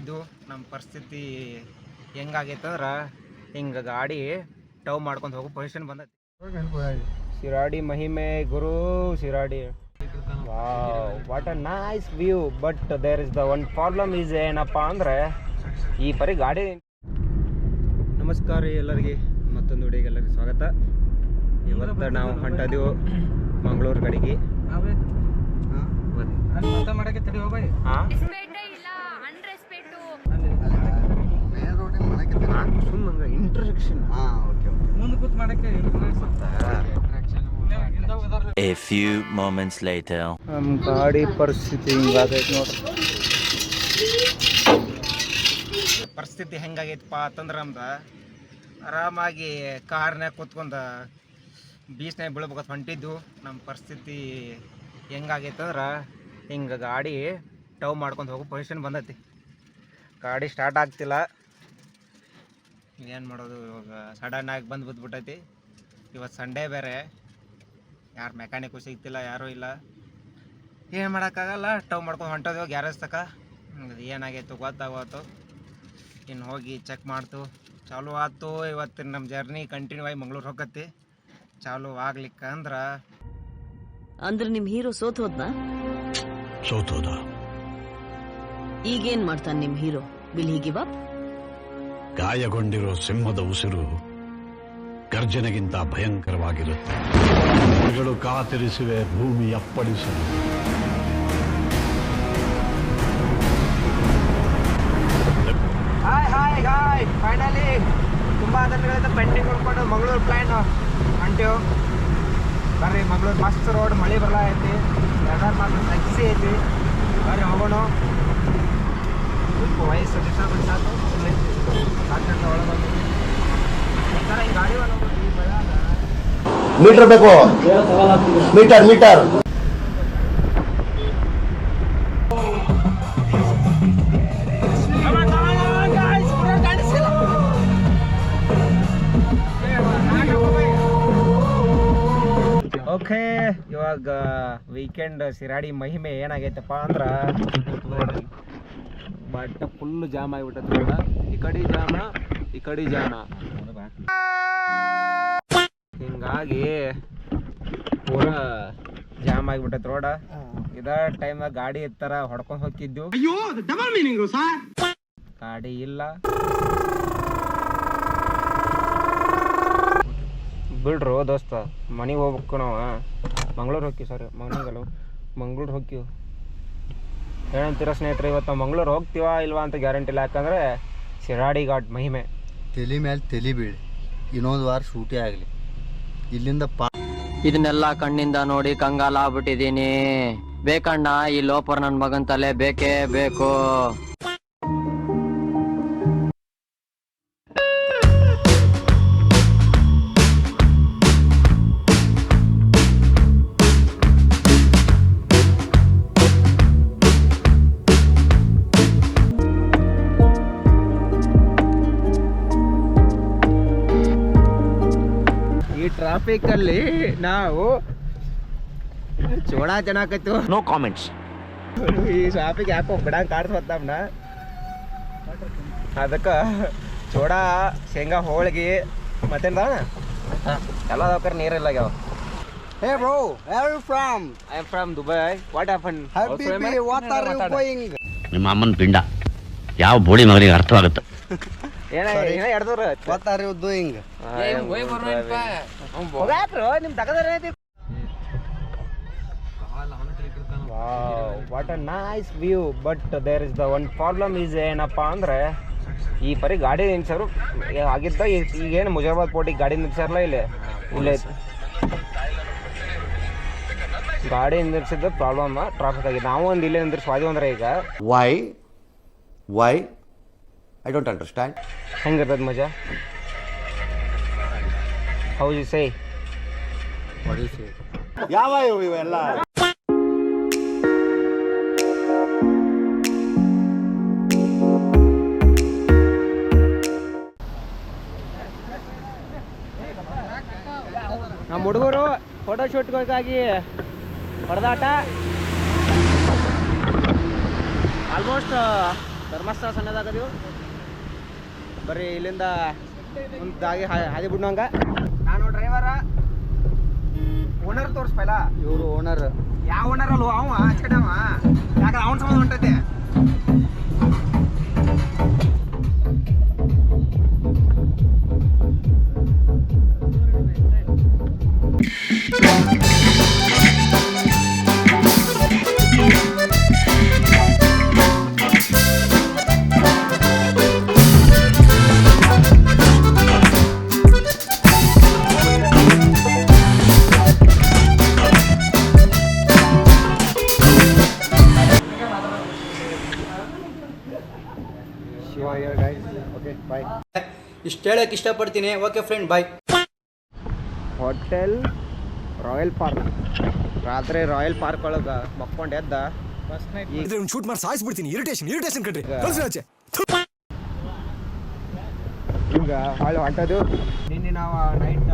ಹೊಂಟಿದ್ದು ನಮ್ಮ ಪರಿಸ್ಥಿತಿ ಹೆಂಗಾಗೈತೆ ಅಂದ್ರೆ ಹಿಂಗೆ ಗಾಡಿ ಟವ್ ಮಾಡ್ಕೊಂಡು ಹೋಗೋ ಪೊಸಿಷನ್ ಬಂದೈತಿ. ಶಿರಾಡಿ ಮಹಿಮೆ ಗುರು Shiradi. What a nice view but there is the one problem is ಏನಪ್ಪ ಅಂದ್ರೆ ಈ ಪರಿ ಗಾಡಿ ನಮಸ್ಕಾರ ರೀ ಎಲ್ಲರಿಗೆ ಮತ್ತೊಂದು ವಿಡಿಯೋಗೆ ಎಲ್ಲರಿಗೂ ಸ್ವಾಗತ. ಇವತ್ತು ನಾವು ಹೊಂಟದೀವು ಮಂಗಳೂರು ಕಡೆಗೆ. ಹಾಂ? ಸುಮ್ಮನೆ introduction A few moments later. ನಮ್ಮ ಗಾಡಿ ಪರಿಸ್ಥಿತಿ ಹಿಂಗಾಗೈತೆ ನೋಡ್ರಿ ಪರಿಸ್ಥಿತಿ ಹೆಂಗಾಗೈತಪ್ಪ ಅಂತಂದ್ರೆ ನಮ್ದು ಆರಾಮಾಗಿ ಕಾರ್ನ್ಯಾಗ ಕೂತ್ಕೊಂಡು ಬೀಚ್ನಾಗ ಬೀಳ್ಬೇಕಂತ ಹೊಂಟಿದ್ದು ನಮ್ಮ ಪರಿಸ್ಥಿತಿ ಹೆಂಗಾಗೈತೆ ಅಂದ್ರೆ ಹಿಂಗೆ ಗಾಡಿ ಟವ್ ಮಾಡ್ಕೊಂಡು ಹೋಗೋ ಪೊಸಿಷನ್ ಬಂದೈತಿ. ಗಾಡಿ ಸ್ಟಾರ್ಟ್ ಆಗ್ತಿಲ್ಲ. ಏನು ಮಾಡೋದು ಇವಾಗ ಸಡನ್ ಆಗಿ ಬಂದು ಬಿದ್ದುಬಿಟ್ಟೈತಿ ಇವತ್ತು ಸಂಡೇ ಬೇರೆ. ಯಾರು ಮೆಕ್ಯಾನಿಕು ಸಿಗ್ತಿಲ್ಲ ಯಾರೂ ಇಲ್ಲ. ಏನು ಮಾಡೋಕ್ಕಾಗಲ್ಲ ಟವ್ ಮಾಡ್ಕೊಂಡು ಹೊಂಟೋದೇವು ಗ್ಯಾರೇಜ್ ತಕ. ಅದು ಏನಾಗೈತು ಗೊತ್ತಾಗೋತು. ಇನ್ನು ಹೋಗಿ ಚೆಕ್ ಮಾಡ್ತು. ಚಾಲು ಆಯ್ತು ಇವತ್ತಿನ ನಮ್ಮ ಜರ್ನಿ ಕಂಟಿನ್ಯೂ ಆಗಿ ಮಂಗ್ಳೂರು ಹೋಗತ್ತಿ. ಚಾಲು ಆಗ್ಲಿಕ್ಕೆ ಅಂದ್ರೆ ಅಂದ್ರೆ ನಿಮ್ ಹೀರೋ ಸೋತ್ ಹೋದ್ನಾ? ಸೋತೋದ ಈಗೇನ್ ಮಾಡ್ತಾನೆ ನಿಮ್ hero will he give up ಗಾಯಗೊಂಡಿರೋ ಸಿಂಹದ ಉಸಿರು ಗರ್ಜನೆಗಿಂತ ಭಯಂಕರವಾಗಿರುತ್ತೆ. ಗಳು ಕಾತಿರಿಸಿವೆ, ಭೂಮಿ ಅಪ್ಪಳಿಸಲು ಫೈನಲಿ ತುಂಬಾ ದಿನಗಳಿಂದ ಪೆಂಡಿಂಗ್ ಉಳ್ಕೊಂಡು ಮಂಗಳೂರು ಪ್ಲ್ಯಾನ್ ಹೊಂಟೇವು ಬರ್ರಿ, ಮಂಗಳೂರು ಮಸ್ತ್ ರೋಡ್ ಮಳೆ ಬರಲ ಐತಿ ವೆದರ್ ಮಾತ್ರ ಸೆಕ್ಸಿ ಐತಿ. ಬರ್ರಿ, ಹೋಗೋಣ. ವಯಸ್ಸು ಡಿಸ್ಟರ್ಬೆನ್ಸ್ ಆಯ್ತು ಸಾಕಷ್ಟು ಒಳಗೆ ಬಂದಿದ್ವಿ ಒಂಥರ ಈ ಗಾಡಿ ಒಳಗೆ ಈ ಬೆಳಗಾಗ ಮೀಟರ್ ಬೇಕು. Metre metre. ಓಕೆ ಇವಾಗ ವೀಕೆಂಡ್ ಸಿರಾಡಿ ಮಹಿಮೆ ಏನಾಗೈತಪ್ಪ ಅಂದ್ರ ನೋಡ್ರಿ ಬಟ್ ಫುಲ್ ಜಾಮ್ ಆಗಿಬಿಟ್ಟೈತಿ ರೋಡ ಈ ಕಡೆ ಜಾಮ ಈ ಕಡೆ ಜಾಮ. ಹಿಂಗಾಗಿ ಪೂರ ಜಾಮ್ ಆಗಿಬಿಟ್ಟೈತಿ ರೋಡ ಇದ ಟೈಮ್ನಾಗ ಗಾಡಿ ಇತ್ತರ ಹೊಡ್ಕೊಂಡ್ ಹೋಗಿದ್ದು ಗಾಡಿ ಇಲ್ಲ. ಬಿಡ್ರು ದೋಸ್ತ ಮನೆಗೆ ಹೋಗ್ಬೇಕು ನಾವು. ಮಂಗ್ಳೂರು ಹೋಗ್ತೀವಿ ಸರ್ ಮನೆಗಲ್ಲ ಮಂಗ್ಳೂರು ಹೋಗ್ತೀವಿ. ಏನಂತೀರ ಸ್ನೇಹಿತರೆ ಇವತ್ತು ನಾವು ಮಂಗ್ಳೂರು ಹೋಗ್ತೀವ ಇಲ್ವಾ ಅಂತ ಗ್ಯಾರಂಟಿ ಇಲ್ಲ. ಯಾಕಂದರೆ ಶಿರಾಡಿ ಘಾಟ್ ಮಹಿಮೆ. ತಲೆ ಮೇಲೆ ತಲೆ ಬೀಳಿ. ಇನ್ನೊಂದು ವಾರ ಶೂಟಿ ಆಗಲಿ. ಇಲ್ಲಿಂದ ಪಾ ಇದನ್ನೆಲ್ಲ ಕಣ್ಣಿಂದ ನೋಡಿ ಕಂಗಾಲ ಆಗ್ಬಿಟ್ಟಿದ್ದೀನಿ ಬೇಕಣ್ಣ ಈ ಲೋಪರ್ ನನ್ನ ಮಗನ ತಲೆ ಬೇಕೇ ಬೇಕು. ಈ ಟ್ರಾಫಿಕ್ ಅಲ್ಲಿ ನಾವು ಚೋಡಾ ಚೆನ್ನಾಕೈತು ನೋ ಕಾಮೆಂಟ್ಸ್ ಈ ಟ್ರಾಫಿಕ್ ಯಾಕೋ ಬಿಡಂಗ್ ಕಾಡ್ಸ್ವತ್ ನಮ್ನ. ಅದಕ್ಕೆ ಚೋಡಾ ಶೇಂಗಾ ಹೋಳಿಗೆ ಮತ್ತೇನ ಎಲ್ಲ ಅದಕ್ಕರ ನೀರಿಲ್ಲ ಆಗ್ಯಾವ. Hey bro where you from I am from Dubai what happen happy what are you going? ನಿಮ್ಮ ಅಮ್ಮನ ಪಿಂಡ. ಯಾವ ಬೋಳಿ ಮಗನಿಗೆ ಅರ್ಥವಾಗುತ್ತೆ? ಏನ ಏನ ಹಿಂಗ what a nice view but there is the one problem is ಏನಪ್ಪ ಅಂದ್ರೆ ಈ ಪರಿ ಗಾಡಿ ನಿಲ್ಸರು ಆಗಿದ್ದ ಈಗೇನು ಮುಜರಾಬಾದ್ ಪೋಟಿಗೆ ಗಾಡಿ ನಿಲ್ಸಾರಲ್ಲ ಇಲ್ಲಿ? ಇಲ್ಲೇ. ಗಾಡಿ ನಿಲ್ಸಿದ್ದು ಪ್ರಾಬ್ಲಮ್ ಟ್ರಾಫಿಕ್ ಆಗಿದೆ ನಾವು ಒಂದು ಇಲ್ಲೇ ನಿಂದಿರ್ಸ್ವಾದಿ ಅಂದ್ರೆ ಈಗ. Why why I don't understand ಹೆಂಗಿರ್ತದ ಮಜಾ? ಹೌ ಯು ಸೇ ಯಾವ ಇವು ಇವೆಲ್ಲ? ನಮ್ಮ ಹುಡುಗರು ಫೋಟೋ ಶೂಟ್ಗಳಿಗಾಗಿ ಹೊಡೆದಾಟ. ಆಲ್ಮೋಸ್ಟ್ ಧರ್ಮಸ್ಥಳ ಸಣ್ಣದಾಗದೀವು. ಬರ್ರಿ ಇಲ್ಲಿಂದ ಮುಂದಾಗಿ ಹಾದಿ ಬಿಡ್ನಂಗ ನಾನು ಡ್ರೈವರ ಓನರ್ ತೋರಿಸ್ಪಲ್ಲ ಇವರು ಓನರ್ ಯಾವ ಓನರ್ ಅಲ್ವ ಅವ? ಅವನ್ ಅವ. ಯಾಕಂದ್ರೆ ಅವನ ಸಂಬಂಧ ಹೊಂಟೈತೆ. ಇಷ್ಟು ಹೇಳಕ್ಕೆ ಇಷ್ಟಪಡ್ತೀನಿ. Okay friend bye hotel Royal Park ರಾತ್ರಿ ರಾಯಲ್ ಪಾರ್ಕ್ ಒಳಗೆ ಮಕ್ಕೊಂಡು ಎದ್ದ. ಶೂಟ್ ಮಾಡಿ ಸಾಯಿಸ್ಬಿಡ್ತೀನಿ. ಇರಿಟೇಷನ್ ಇರಿಟೇಷನ್ ಕಟ್ರಿ ಆಚೆ. ಈಗ ಹಾಳು ಹೊಂಟದು. ನಿನ್ನೆ ನಾವು ನೈಟ್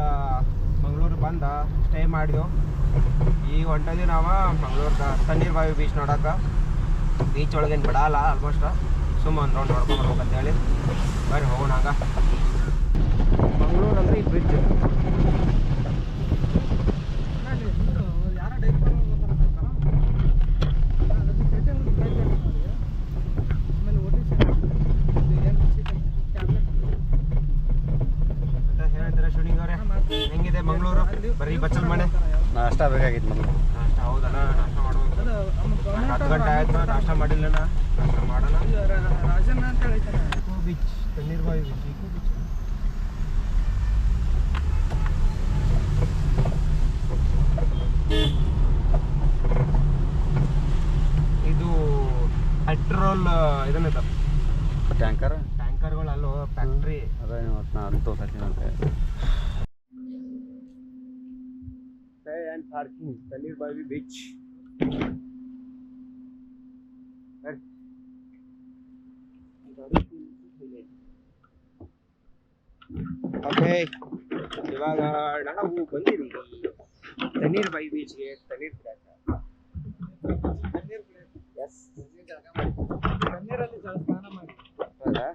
ಮಂಗಳೂರು ಬಂದ. ಸ್ಟೇ ಮಾಡಿದೆವು. ಈಗ ಹೊಂಟದ್ವಿ ನಾವು ಮಂಗಳೂರ್ದ ತಣ್ಣೀರ್ ಬಾವಿ ಬೀಚ್ ನೋಡಕ್ಕೆ ಬೀಚ್ ಒಳಗೇನು ಬಿಡಲ್ಲ ಆಲ್ಮೋಸ್ಟ್ ಸುಮ್ಮ ಒಂದು ರೌಂಡ್ ನೋಡ್ಕೊಂಡು ಅಂತೇಳಿ ಹೇಳಿ ಬರ್ರಿ ಹೋಗೋಣ ಹಂಗ ಮಂಗಳೂರು ಅಂದ್ರೆ ಈ ಬ್ರಿಡ್ಜ್ ಹೇಳಿದ್ರೆ ಶೂಟಿಂಗ್ ಅವರೇ. ಹೆಂಗಿದೆ ಮಂಗಳೂರು? ಬರೀ ಬಚ್ಚಲ್ ಮನೆ? ನಾಷ್ಟ ಬೇಕಾಗಿತ್ತು ನಮ್ಗೆ ನಾಷ್ಟ ಹೌದಣ್ಣ ನಾಷ್ಟ ಹತ್ತು ಗಂಟೆ ಆಯ್ತು ನಾಷ್ಟ ಮಾಡಿಲ್ಲಣ್ಣ ನಾಷ್ಟ ಮಾಡೋಣ? ಇಕೋ ಬೀಚ್ ತಣ್ಣೀರ್ ಬಾವಿ ಬೀಚ್ ಇಕೋ ಬೀಚ್. ಇದು ಪೆಟ್ರೋಲ್ ಇದನ್ನಿದೆ ಟ್ಯಾಂಕರ್ ಟ್ಯಾಂಕರ್ಗಳು ಅಲ್ಲೋ ಫ್ಯಾಕ್ಟ್ರಿ ಅದೇ ಇವತ್ತು ನಾನು ಅಂತ ಆ್ಯಂಡ್ ಪಾರ್ಕಿಂಗ್ ತಣ್ಣೀರ್ ಬಾವಿ ಬೀಚ್. ಓಕೆ ಇವಾಗ ನಾವು ಬಂದಿದ್ದೀವಿ ತಣ್ಣೀರ್ ಬೈ ಬೀಚ್ಗೆ ತಣ್ಣೀರ್ ಎಸ್ ಹೌದಾ?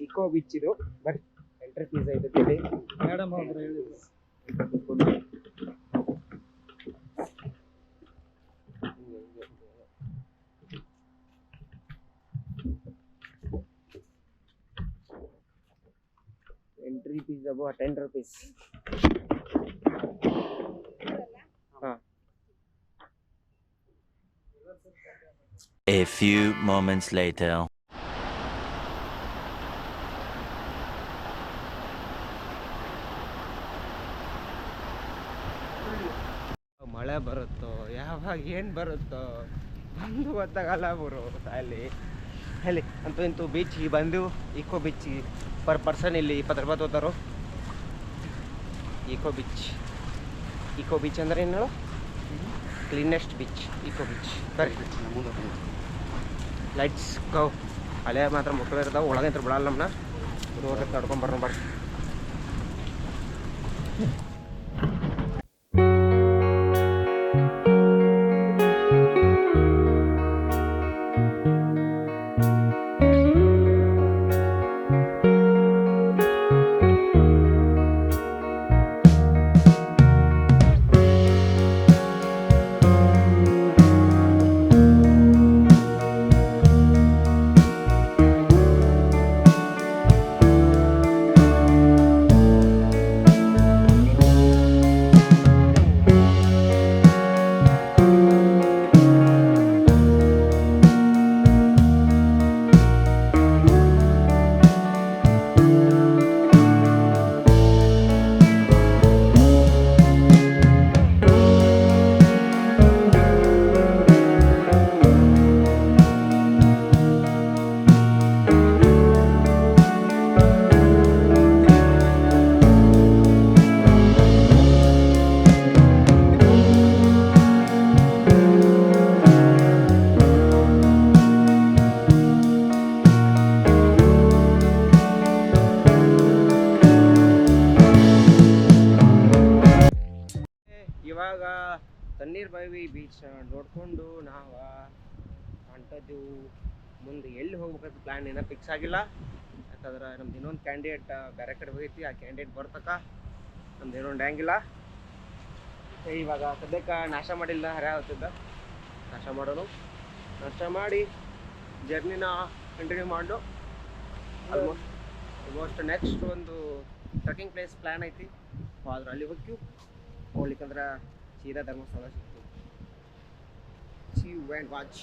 ಇಕೋ ಬೀಚ್ ಇದು. ಬರ್ರಿ. ಎಂಟ್ರಿ ಫೀಸ್ ಐತೆ. ಮೇಡಮ್ ಅವರು ಹೇಳಿದ್ರು. ಫೀಸ್ ಅಬೋ ಟೆನ್ ರುಪೀಸ್ ಹಾಂ. A few moments later. ಮಳೆ ಬರುತ್ತೋ ಯಾವಾಗ ಏನು ಬರುತ್ತೋ ಬಂದು ಗೊತ್ತಾಗಲ್ಲ ಬರು ಅಲ್ಲಿ. ಅಲ್ಲಿ ಅಂತೂ ಇಂತೂ ಬೀಚಿಗೆ ಬಂದು ಇಕೋ ಬೀಚಿಗೆ ಪರ್ ಪರ್ಸನ್ ಇಲ್ಲಿ ಇಪ್ಪತ್ತು ರೂಪಾಯಿ ತಗೋತಾರೋ ಇಕೋ ಬೀಚ್ ಇಕೋ ಬೀಚ್ ಅಂದ್ರೆ ಏನು? ಹೇಳು ಕ್ಲೀನೆಸ್ಟ್ ಬೀಚ್ ಇಕೋ ಬೀಚ್ ಬರ್ರಿ ಲೈಟ್ಸ್ ಕವ್ ಅಲ್ಲೇ ಮಾತ್ರ ಮಕ್ಕಳು ಇರ್ತಾವೆ. ಒಳಗಂತ್ರ ಬಿಡಲ್ಲ ನಮ್ಮನ್ನ ನೋಡ್ರಿ ತಡ್ಕೊಂಡ್ ಬರೋಣ ಬರ್ರಿ. ತಣ್ಣೀರ್ ಬಾವಿ ಬೀಚ್ ನೋಡ್ಕೊಂಡು ನಾವು ಹೊಂಟದ್ದು ಮುಂದೆ ಎಲ್ಲಿ ಹೋಗ್ಬೇಕಂತ ಪ್ಲ್ಯಾನ್ ಏನೋ ಫಿಕ್ಸ್ ಆಗಿಲ್ಲ. ಯಾಕಂದ್ರೆ ನಮ್ದು ಇನ್ನೊಂದು ಕ್ಯಾಂಡಿಡೇಟ್ ಬೇರೆ ಕಡೆ ಹೋಗೈತಿ. ಆ ಕ್ಯಾಂಡಿಡೇಟ್ ಬರ್ತಕ ನಮ್ದು ಏನೋ ಆಗಿಲ್ಲ ಇವಾಗ ಸದ್ಯಕ್ಕೆ ನಾಶ ಮಾಡಿಲ್ಲ, ಹರ ನಾಶ ಮಾಡೋನು ನಾಶ ಮಾಡಿ ಜರ್ನಿನ ಕಂಟಿನ್ಯೂ ಮಾಡು ಆಲ್ಮೋಸ್ಟ್ ಆಲ್ಮೋಸ್ಟ್ ನೆಕ್ಸ್ಟ್ ಒಂದು ಟ್ರಕ್ಕಿಂಗ್ ಪ್ಲೇಸ್ ಪ್ಲ್ಯಾನ್ ಐತಿ. ಆದ್ರೆ ಅಲ್ಲಿ ಹೋಗ್ತೀವಿ. ಹೋಗ್ಲಿಕ್ಕಂದ್ರೆ ಸೀದಾ ಧರ್ಮಸ್ಥಳ ಸಿಗ್ತೀವಿ ಸಿ ಯು ಆ್ಯಂಡ್ ವಾಚ್